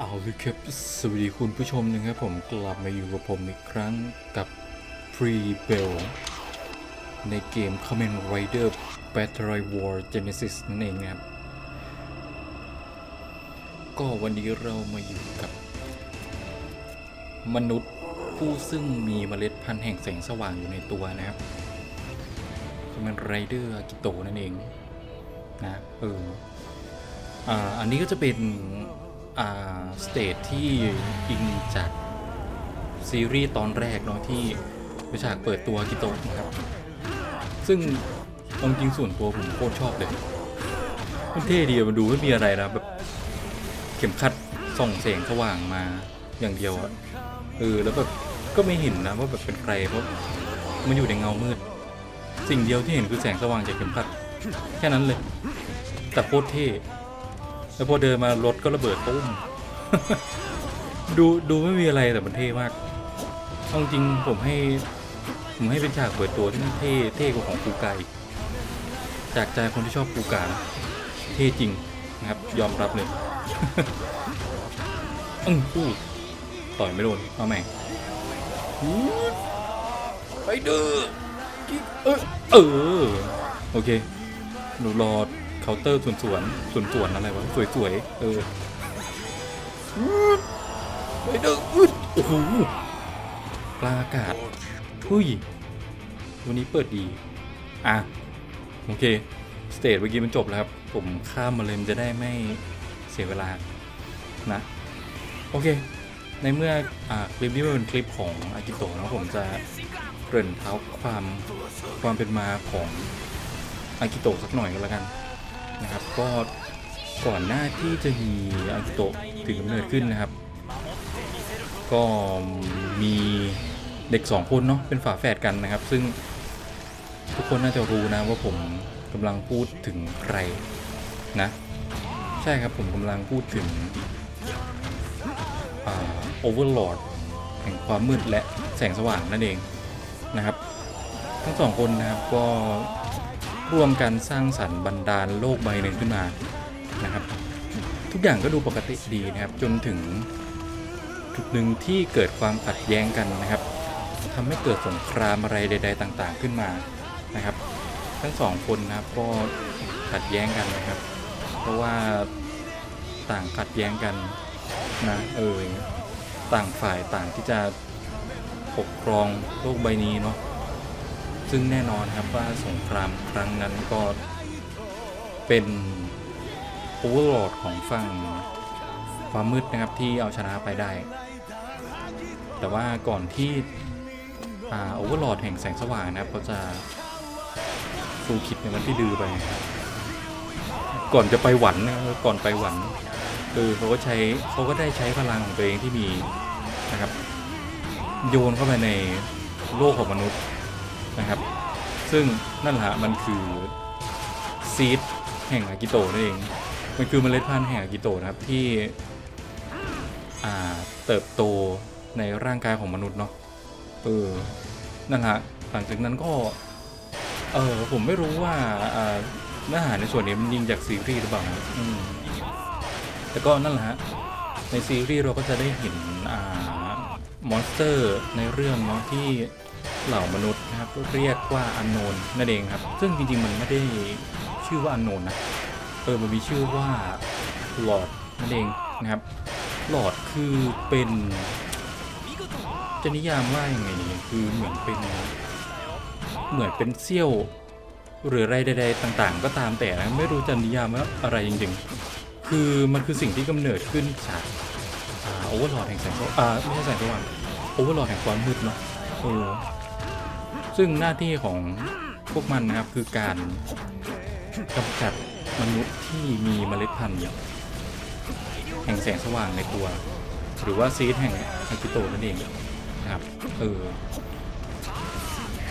เอาละครับสวัสดีคุณผู้ชมนะครับผมกลับมาอยู่กับผมอีกครั้งกับ Pre Bell ในเกม Kamen Rider Battle War Genesis นั่นเองครับ ก็วันนี้เรามาอยู่กับ มนุษย์ผู้ซึ่งมีเมล็ดพันธุ์แห่งแสงสว่างอยู่ในตัวนะครับ Kamen Rider อากิโตนั่นเองนะเอออ่าอันนี้ก็จะเป็น สเตจที่อิงจากซีรีส์ตอนแรกเนาะที่เป็นฉากเปิดตัวกิโตะนะครับ ซึ่งอาจริงส่วนตัวผมโคตรชอบเลย มันเท่ดีอะมันดูไม่มีอะไรนะแบบเข็มขัดส่องแสงสว่างมาอย่างเดียวอะเออแล้วแบบก็ไม่เห็นนะว่าแบบเป็นใครเพราะมันอยู่ในเงามืด สิ่งเดียวที่เห็นคือแสงสว่างจากเข็มขัด แค่นั้นเลย แต่โคตรเท่ แล้วพอเดินมารถก็ระเบิดตุ้ม ดูดูไม่มีอะไรแต่มันเท่มากเอาจริงผมให้ ผมให้เป็นฉากเปิดตัวที่มันเท่เท่กว่าของกูไกอีกจากใจคนที่ชอบกูกานะเท่จริงนะครับ ยอมรับเลยอืออู้ต่อยไม่โดนเอาใหม่ไปเด้อเออเออ โอเคหนูรอ เคาน์เตอร์สวนสวนสวนสวนอะไรวะสวยสวยๆเอออืดไปเด้ออึดโอ้โหปลาอากาศทุยวันนี้เปิดดี อะ โอเค สเตจเมื่อกี้มันจบแล้วครับ ผมข้ามมาเลยมันจะได้ไม่เสียเวลา นะ โอเค ในเมื่ออ่าคลิปนี้มันเป็นคลิปของอากิโตะนะผมจะเกริ่นเท้าความความเป็นมาของอากิโตะสักหน่อยก็แล้วกัน นะครับ ก็ก่อนหน้าที่จะมีอากิโตะถึงกำเนิดขึ้นนะครับ ก็มีเด็กสองคนเนาะเป็นฝาแฝดกันนะครับ ซึ่งทุกคนน่าจะรู้นะว่าผมกำลังพูดถึงใครนะ ใช่ครับผมกำลังพูดถึงโอเวอร์ลอดแห่งความมืดและแสงสว่างนั่นเองนะครับ ทั้งสองคนนะครับก็ ร่วมกันสร้างสรรค์บันดาลโลกใบหนึ่งขึ้นมานะครับ ทุกอย่างก็ดูปกติดีนะครับ จนถึงจุดหนึ่งที่เกิดความขัดแย้งกันนะครับทำให้เกิดสงครามอะไรใด ๆ ต่างๆขึ้นมานะครับ ทั้งสองคนนะครับก็ขัดแย้งกันนะครับ เพราะว่าต่างขัดแย้งกันนะเออต่างฝ่ายต่างที่จะปกครองโลกใบนี้เนาะ ซึ่งแน่นอนครับว่าสงครามครั้งนั้นก็เป็นโอเวอร์โหลดของฝั่งความมืดนะครับที่เอาชนะไปได้ แต่ว่าก่อนที่โอเวอร์โหลดแห่งแสงสว่างนะครับเขาจะฟูคิดในวันที่ดื้อไป ก่อนจะไปหวันนะครับก่อนไปหวันเออเขาก็ใช้เขาก็ได้ใช้พลังของตัวเองที่มีนะครับ โยนเข้าไปในโลกของมนุษย์ นะครับ ซึ่งนั่นแหละมันคือซีดแห่งอากิโตนั่นเอง มันคือเมล็ดพันธุ์แห่งอากิโตนะครับที่เติบโตในร่างกายของมนุษย์เนาะเออนั่นแหละหลังจากนั้นก็ เออผมไม่รู้ว่าอาเนื้อหาในส่วนนี้มันยิงจากซีรีส์หรือเปล่านะแต่ก็นั่นแหละฮะในซีรีส์เราก็จะได้เห็นอมอนสเตอร์ในเรื่องเนาะที่ เหล่ามนุษย์นะครับเรียกว่าอันโนนนั่นเองครับ ซึ่งจริงๆมันไม่ได้ชื่อว่าอันโนนนะเออมันมีชื่อว่าหลอดนั่นเองนะครับ หลอดคือเป็นจะนิยามว่าอย่างไงดีคือเหมือนเป็น เหมือนเป็นเซี่ยว หรืออะไรใด ๆ ต่างๆ ก็ตามแต่นะไม่รู้จะนิยามว่าอะไรจริงๆ คือมันคือสิ่งที่กำเนิดขึ้นจากโอเวอร์หลอดแห่งแสงสว่างไม่ใช่แสงสว่างโอเวอร์หลอดแห่งความมืดเนาะเออ ซึ่งหน้าที่ของพวกมันนะครับคือการกำจัดมนุษย์ที่มีเมล็ดพันธุ์แห่งแสงสว่างในตัว หรือว่าซีดแห่งอากิโตนั่นเองนะครับเออ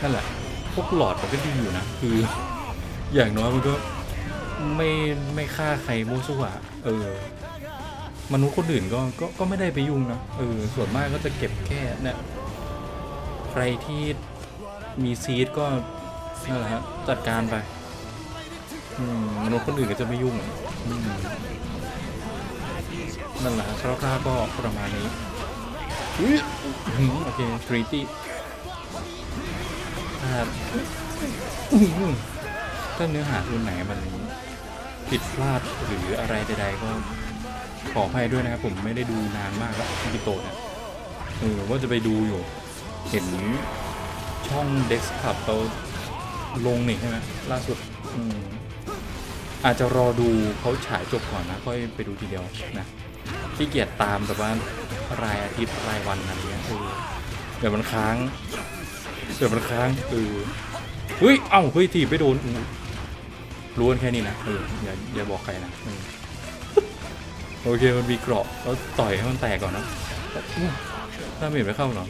นั่นแหละพวกหลอดมันก็ดีอยู่นะ คือ อย่างน้อยมันก็ไม่ไม่ฆ่าใครโมวสั่วเออ มนุษย์คนอื่นก็ก็ก็ไม่ได้ไปยุ่งนะเออส่วนมากก็จะเก็บแค่เนี่ยใครที่ มีซีดก็นั่นแหละฮะจัดการไปอืมมนุษย์คนอื่นก็จะไม่ยุ่งอืมนั่นแหละคร่าวๆก็ประมาณนี้อุ๊ยอื้อหือโอเคทรีตี้ถ้าอื้อหือถ้าเนื้อหาตัวไหนมันผิดพลาดหรืออะไรใดๆก็ขออภัยด้วยนะครับผมไม่ได้ดูนานมากแล้วกิโตะเนี่ยเออว่าจะไปดูอยู่ เห็น ช่อง Dex Club เขาลงนี่ใช่ไหมล่าสุดออาจจะรอดูเขาฉายจบก่อนนะ ค่อยไปดูทีเดียวนะขี้เกียจตามแบบว่ารายอาทิตย์รายวันอะไรเงี้ยเออเดี๋ยวมันค้างเดี๋ยวมันค้างเออเฮ้ยเอ้าเฮ้ยทีไปโดนอู้รู้กันแค่นี้นะเอออย่าอย่าบอกใครนะโอเคมันมีเกราะแล้วต่อยให้มันแตกก่อนนะถ้าไม่เห็นไม่เข้าหรอ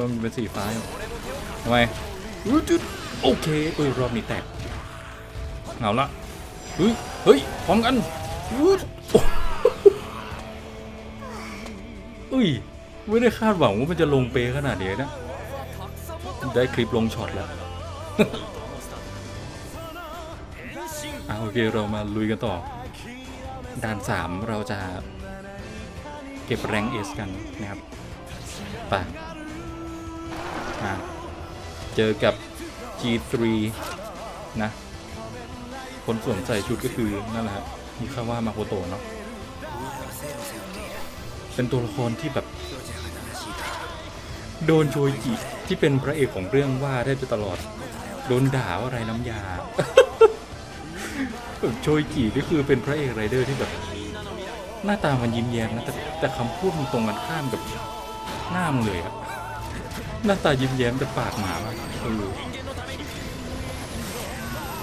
อมันเป็นสีฟ้าอยู่ทำไมจุดโอเคเออรอบนี้แตกเอาละเฮ้ยเฮ้ยพร้อมกันอู้โอ้เอ้ยไม่ได้คาดหวังว่ามันจะลงเปขนาดนี้นะ ได้คลิปลงช็อตแล้วเอะโอเคเรามาลุยกันต่อด่าน3เราจะเก็บแรงเอสกันนะครับไป อะเจอกับ G3 นะ คนสวมใส่ชุดก็คือนั่นแหละครับมีคาว่ามาโคโตะเนาะเป็นตัวละครที่แบบ โดนโชยจิที่เป็นพระเอกของเรื่องว่าได้ไปตลอด โดนด่าว่าไรน้ำยาโชยจินี่คือเป็นพระเอกไรเดอร์ที่แบบ หน้าตามันยิ้มแย้มนะแต่แต่คำพูดมันตรงกันข้ามกับหน้ามันเลยอะ หน้าตายิ้มแย้มแต่ปากหมามากเออ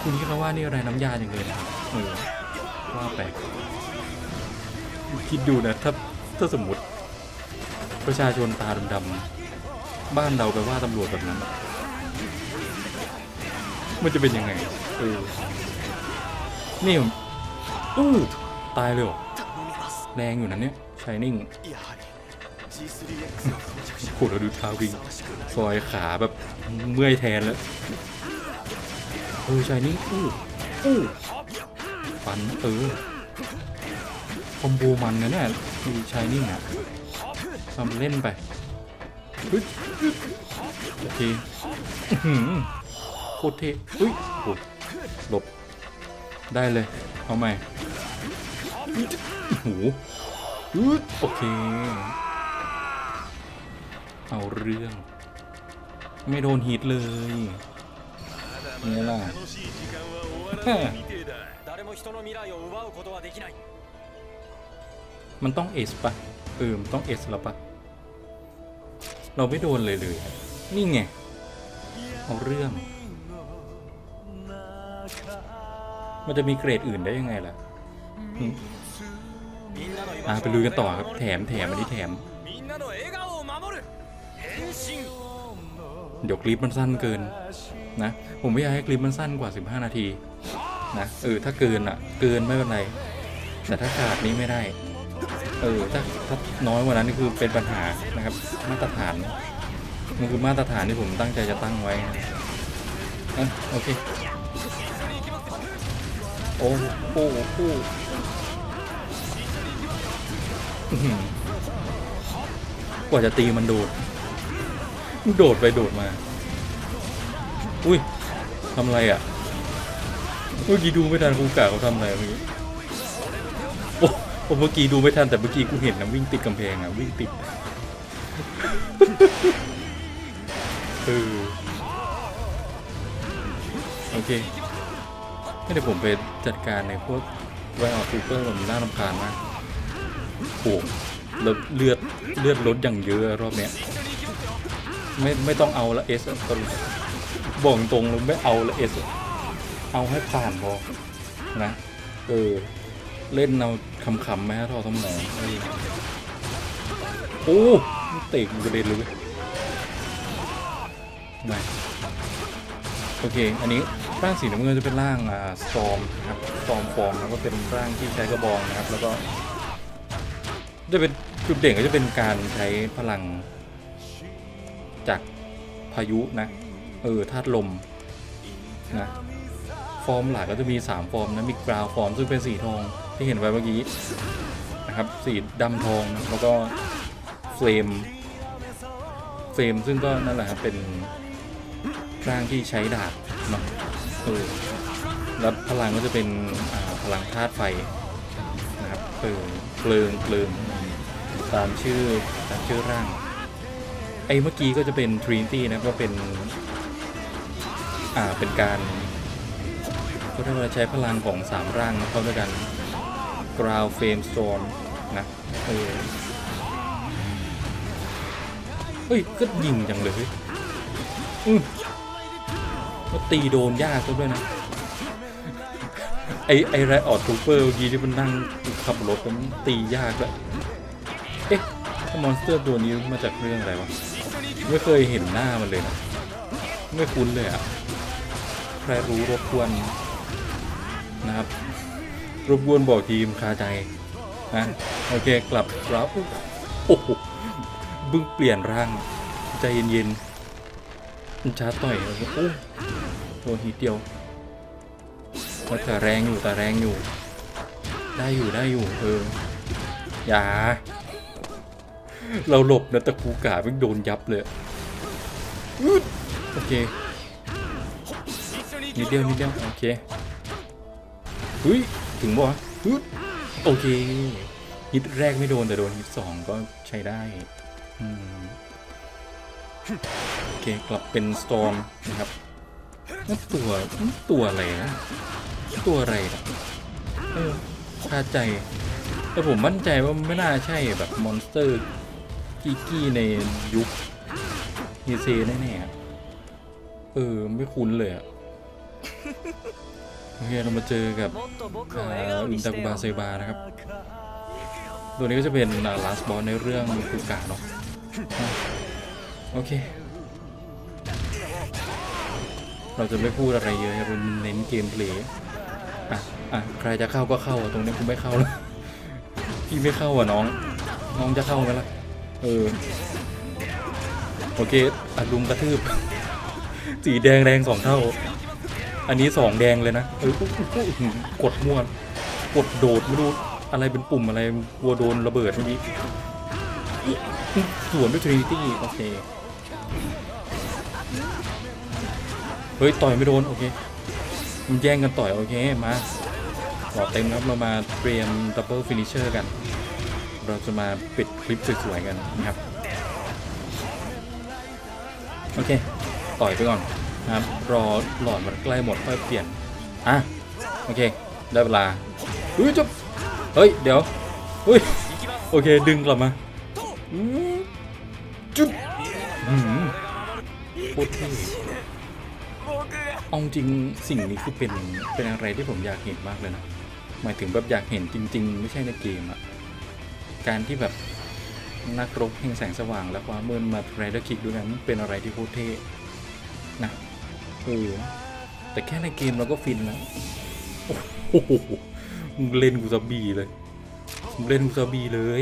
คุณคิดว่านี่อะไรน้ำยาอย่างเลยนะครับเออว่าแปลกคิดดูนะถ้าถ้าสมมติ ประชาชนตาดำๆบ้านเราไปว่าตำรวจแบบนั้น มันจะเป็นยังไงเออนี่ผมอู้ตายเลยเหรอแรงอยู่นะเนี่ยชายนิ่ง โหเราดูเท้าวิ่งซอยขาแบบเมื่อยแทนแล้วเออชายนิ่งอู้อู้ฟันเออคอมโบมันนะเนี่ยดูชายนิ่งอะทำเล่นไปโอเคโคตรเท่อุ้ยโหหลบได้เลย เอาใหม่โอ้โหโอเค เอาเรื่อง ไม่โดนฮิตเลยนี่ล่ะมันต้องเอสปะเออมันต้องเอสแล้วปะเราไม่โดนเลยเลยนี่ไง เอาเรื่อง มันจะมีเกรดอื่นได้ยังไงล่ะอ่าไปลุยกันต่อครับ แถมแถมอันนี้แถม เดี๋ยวคลิปมันสั้นเกินนะ ผมไม่อยากให้คลิปมันสั้นกว่า 15 นาทีนะเออถ้าเกินอะ เกินไม่เป็นไร แต่ถ้าขาดนี้ไม่ได้ เออถ้าถ้าน้อยกว่านั้นนี่คือเป็นปัญหานะครับมาตรฐานมันคือมาตรฐานที่ผมตั้งใจจะตั้งไว้นะอะโอเคโอ้โอ้โอ้กว่าจะตีมันโดด โดดไปโดดมา อุ้ยทำอะไรอะเมื่อกี้ดูไม่ทันครูกะเขาทำอะไรเมื่อกี้โอ้ผมเมื่อกี้ดูไม่ทันแต่เมื่อกี้กูเห็นนะวิ่งติดกำแพงอะวิ่งติดเออโอเคให้เดี๋ยวผมไปจัดการในพวกไวออทูเปอร์ผมน่ารำคาญมากโอ้แล้วเลือดเลือดลดอย่างเยอะรอบเนี้ย ไม่ไม่ต้องเอาละเอสตอนบอกตรงเลยไม่เอาละเอสเอาให้ผ่านพอนะเออเล่นเอาขำๆไหมฮะทอสมองโอ้เตะกูกระเด็นเลยไม่โอเค อันนี้ร่างสีน้ำเงินจะเป็นร่างอ่าสตอมนะครับสตอมฟอมแล้วก็เป็นร่างที่ใช้กระบองนะครับ แล้วก็ จะเป็นจุดเด่นก็จะเป็นการใช้พลัง จากพายุนะเออธาตุลมนะฟอร์มหลักก็จะมี 3 ฟอร์มนะมีกราวฟอร์มซึ่งเป็นสีทองที่เห็นไว้เมื่อกี้นะครับสีดำทองนะแล้วก็เฟรมเฟรมซึ่งก็นั่นแหละครับเป็นร่างที่ใช้ดาบเนาะเออแล้วพลังก็จะเป็นพลังธาตุไฟนะครับเออเพลิงเพลิงตามชื่อตามชื่อร่าง ไอ้เมื่อกี้ก็จะเป็น Trinity นะก็เป็น อ่า เป็นการก็เรียกว่าใช้พลังของสามร่างเข้าด้วยกัน Ground Flame Storm นะเออเฮ้ย ก็ยิงจังเลยอืมก็ตีโดนยากซะด้วยนะ ไอไอไรออดทูเปอร์เมื่อกี้ที่มันนั่งขับรถมันตียากเลยเอ๊ะมอนสเตอร์ตัวนี้มาจากเรื่องอะไรวะ ไม่เคยเห็นหน้ามันเลยนะ ไม่คุ้นเลยอะใครรู้รบกวนนะครับ รบกวนบอกทีมคาใจนะโอเคกลับกรับโอ้โหเพิ่งเปลี่ยนร่าง ใจเย็นๆมันชาต่อยโอ้โหโดนทีเดียวแต่แรงอยู่แต่แรงอยู่ ได้อยู่ได้อยู่เอออย่า เราหลบนะตะกูกาเพิ่งโดนยับเลยโอเคนิดเดียวนิดเดียวโอเคเฮ้ยถึงบ่วะโอเคฮิตแรกไม่โดนแต่โดนฮิตสองก็ใช้ได้โอเคกลับเป็นสตอมนะครับนั่นตัวนั่นตัวอะไรนะตัวอะไรนะเออคาใจแต่ผมมั่นใจว่าไม่น่าใช่แบบมอนสเตอร์ กีกี้ในยุคเฮเซแน่ๆเออ ไม่คุ้นเลยอะโอเคเรามาเจอกับอินตากุบาเซบานะครับ ตัวนี้ก็จะเป็นลาสบอสในเรื่องคุกาเนาะโอเค เราจะไม่พูดอะไรเยอะเราเน้นเกมเพลย์อะอะใครจะเข้าก็เข้าตรงนี้คุณไม่เข้าแล้วพี่ไม่เข้าอะน้อง น้องจะเข้าไหมล่ะ เออ โอเคอัดลุมกระทืบ สีแดงแดงสองเท่า อันนี้สองแดงเลยนะเออกดม่วกดโดดไม่รู้อะไรเป็นปุ่มอะไรกลัวโดนระเบิดเมื่อกี้สวนด้วยทรินิตี้โอเค เฮ้ย ต่อยไม่โดน โอเค มันแย่งกันต่อย โอเค มาหลอเต็มครับ เรามาเตรียมดับเบิลฟินิชเชอร์กัน เราจะมาปิดคลิปสวยๆกันนะครับ โอเค ต่อยไปก่อนนะครับ รอหลอดมันใกล้หมดค่อยเปลี่ยน อะ โอเค ได้เวลาเฮ้ยจุ๊บเฮ้ย เดี๋ยวเฮ้ย โอเค ดึงกลับมาอืมจุ๊บอืมโคตรเท่เอาจริงสิ่งนี้คือเป็นเป็นอะไรที่ผมอยากเห็นมากเลยนะ หมายถึงแบบอยากเห็นจริง ๆ ไม่ใช่ในเกมอะ การที่แบบนักรบแห่งแสงสว่าง และความมืดมาไรเดอร์คิกด้วยกันเป็นอะไรที่โคตรเท่นะเออแต่แค่ในเกมเราก็ฟินแล้วโอ้โหมึงเล่นกูซาบีเลยมึงเล่นกูซาบีเลย